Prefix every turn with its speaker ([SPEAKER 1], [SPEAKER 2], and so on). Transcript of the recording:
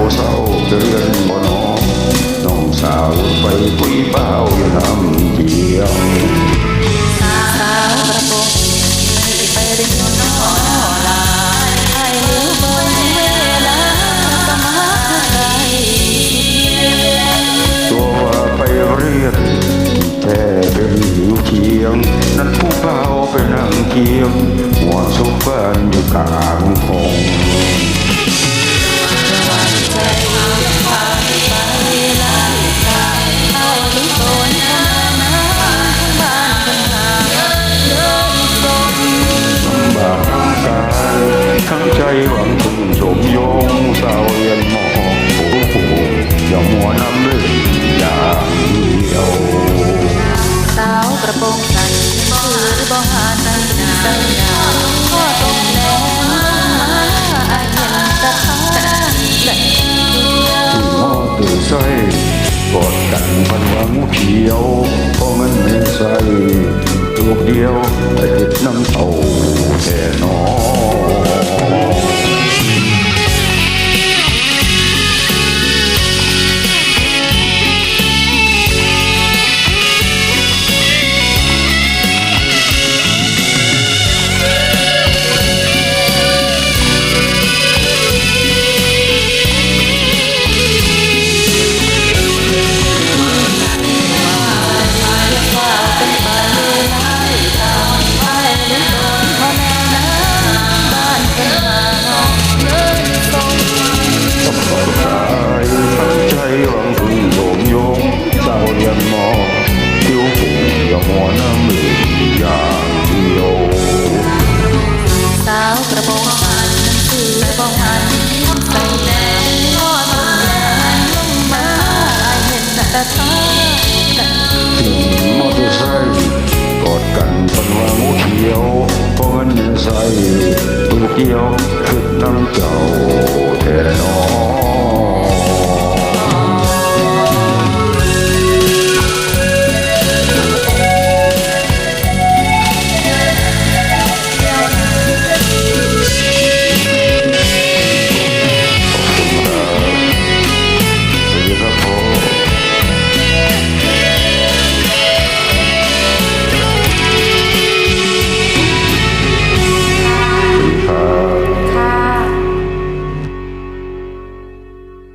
[SPEAKER 1] เศร้าเศร้าจะเรือนบ่นอน้องสาวไปคุยเป้าอยู่น้ำเทียง
[SPEAKER 2] สาวกระโปรงที่ไปเรียนนอลาให้เหลือเบิ่งเวลาสมาไกล
[SPEAKER 1] ตัวไปเรียนแต่เป็นหิวเคียง นั้นผู้เป้าไปนั่งเคียงหัวสุกบ้านอยู่กลางคงายทั้งใจหวังพึ่งสมยงสาวเรียนหมอโอ้โหอย่ามัวน้ำเลยอย่างเดียว
[SPEAKER 2] สาวกระโปรงใสั้นคือบ่หาใจใจดาวก็ตรงแดงมาอายเห็นสะท้านและเดียว
[SPEAKER 1] ที่หม้อตื่นใส่กอดกันพันวังเขียว เดียวคือ
[SPEAKER 2] น้ำเจ้าแท้
[SPEAKER 1] น